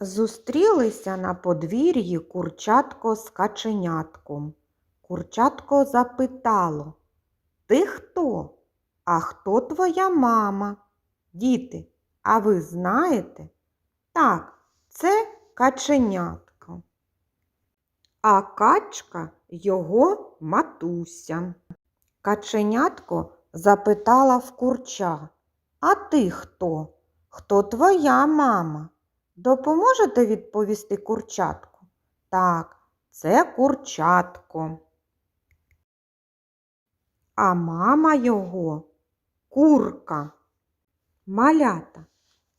Зустрілися на подвір'ї курчатко з каченятком. Курчатко запитало Ти хто? А хто твоя мама? Діти, а ви знаєте? Так, це каченятко. А качка його матуся. Каченятко запитала в курча А ти хто? Хто твоя мама? Допоможете відповісти курчатку? Так, це курчатко. А мама його курка. Малята.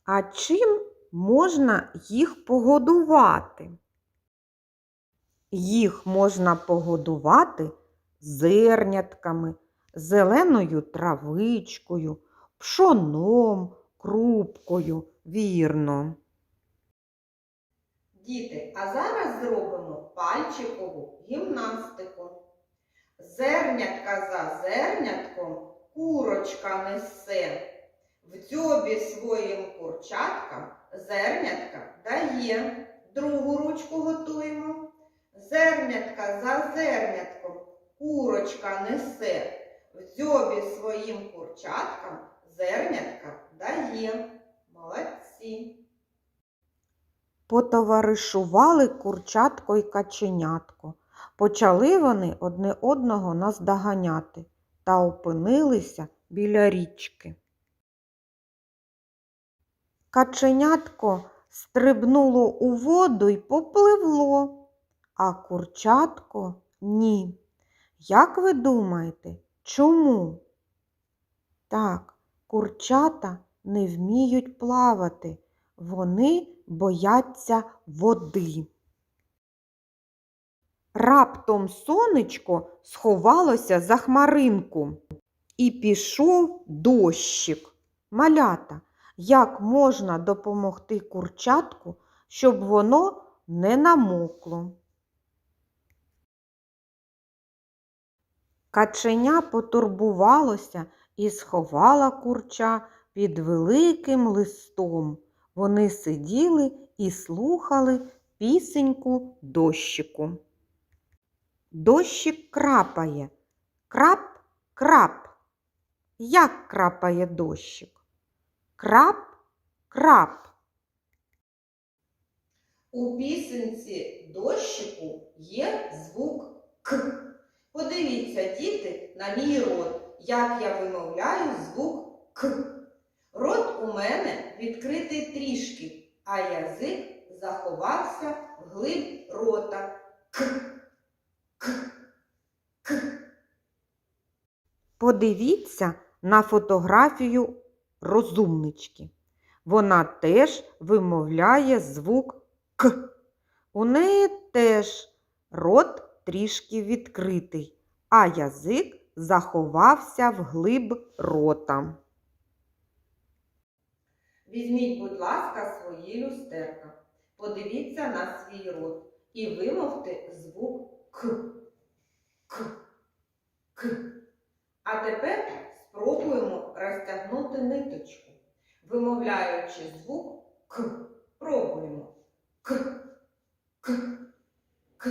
А чим можна їх погодувати? Їх можна погодувати зернятками, зеленою травичкою, пшоном, крупкою, вірно. Діти, а зараз зробимо пальчикову гімнастику. Зернятка за зернятком курочка несе. В дзьобі своїм курчаткам зернятка дає. Другу ручку готуємо. Зернятка за зернятком курочка несе. В дзьобі своїм курчаткам зернятка дає. Молодці. Потоваришували курчатко й каченятко. Почали вони одне одного наздоганяти та опинилися біля річки. Каченятко стрибнуло у воду й попливло, а курчатко ні. Як ви думаєте, чому? Так, курчата не вміють плавати, вони бояться води. Раптом сонечко сховалося за хмаринку і пішов дощик. Малята, як можна допомогти курчатку, щоб воно не намокло? Каченя потурбувалося і сховала курча під великим листом. Вони сиділи і слухали пісеньку дощику. Дощик крапає. Крап, крап. Як крапає дощик? Крап, крап. У пісенці дощику є звук К. Подивіться, діти, на мій рот, як я вимовляю звук К. Відкритий трішки, а язик заховався вглиб рота. К. К. К. Подивіться на фотографію розумнички. Вона теж вимовляє звук К. У неї теж рот трішки відкритий, а язик заховався вглиб рота. Візьміть, будь ласка, свої люстерка. Подивіться на свій рот і вимовте звук К. К. К. А тепер спробуємо розтягнути ниточку, вимовляючи звук К. Пробуємо. К. К. К.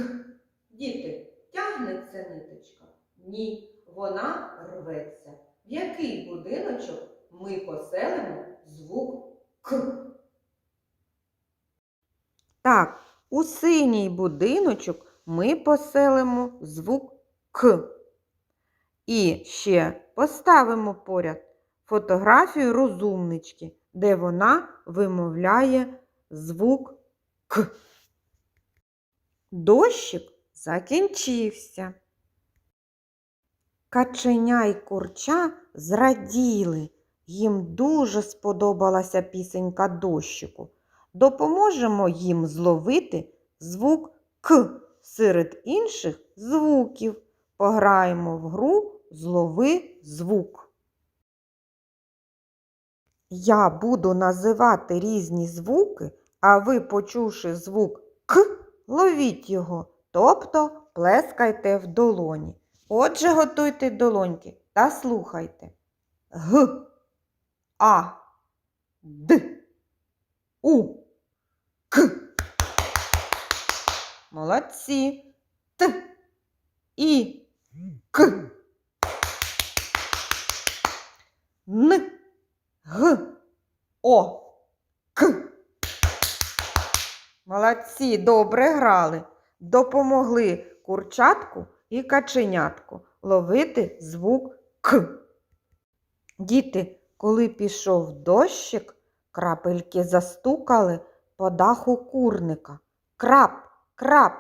Діти, тягнеться ниточка? Ні, вона рветься. В який будиночок ми поселимо звук Так, у синій будиночок ми поселимо звук К. І ще поставимо поряд фотографію розумнички, де вона вимовляє звук К. Дощик закінчився. Каченя й курча зраділи. Їм дуже сподобалася пісенька дощику. Допоможемо їм зловити звук К серед інших звуків. Пограємо в гру злови звук. Я буду називати різні звуки, а ви, почувши звук К, ловіть його, тобто плескайте в долоні. Отже, готуйте долоньки та слухайте. Г, А, Д, У, К. Молодці. Т. І. К. Н. Г. О. К. Молодці, добре грали. Допомогли курчатку і каченятку ловити звук К. Діти, коли пішов дощик, крапельки застукали по даху курника. Крап, крап.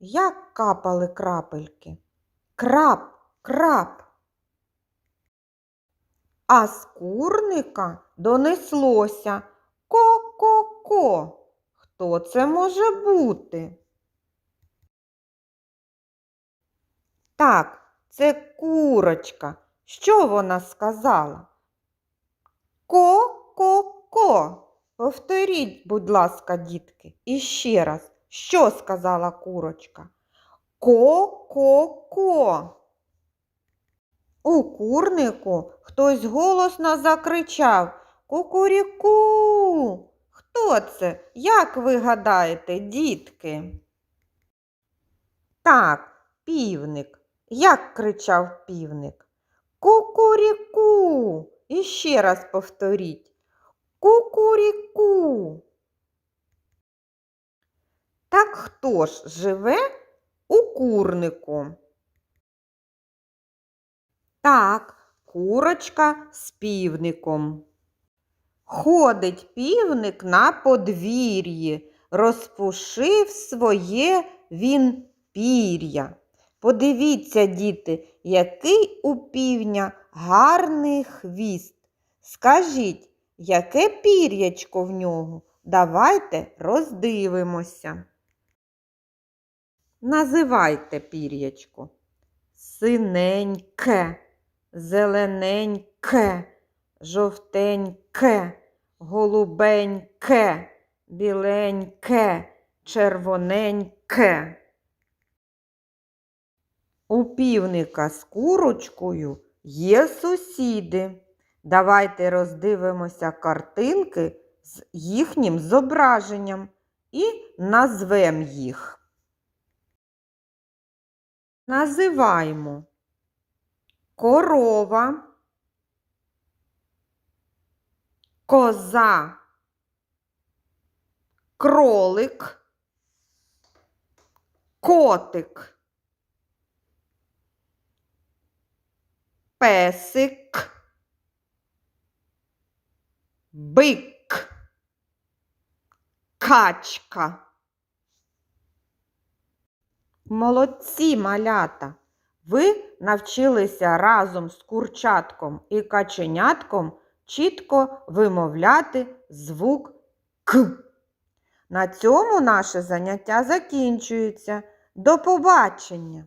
Як капали крапельки? Крап, крап. А з курника донеслося ко-ко-ко. Хто це може бути? Так, це курочка. Що вона сказала? Ко-ко-ко. Повторіть, будь ласка, дітки, іще раз. Що сказала курочка? Ко-ко-ко. У курнику хтось голосно закричав Кукуріку. Хто це? Як ви гадаєте, дітки? Так, півник. Як кричав півник? Кукуріку. І ще раз повторіть. Кукуріку. Так хто ж живе у курнику? Так, курочка з півником. Ходить півник на подвір'ї, розпушив своє він пір'я. Подивіться, діти, який у півня гарний хвіст. Скажіть, яке пір'ячко в нього? Давайте роздивимося. Називайте пір'ячко. Синеньке, зелененьке, жовтеньке, голубеньке, біленьке, червоненьке. У півника з курочкою є сусіди. Давайте роздивимося картинки з їхнім зображенням і назвемо їх. Називаємо корова, коза, кролик, котик, песик, бик, качка. Молодці малята! Ви навчилися разом з курчатком і каченятком чітко вимовляти звук К. На цьому наше заняття закінчується. До побачення!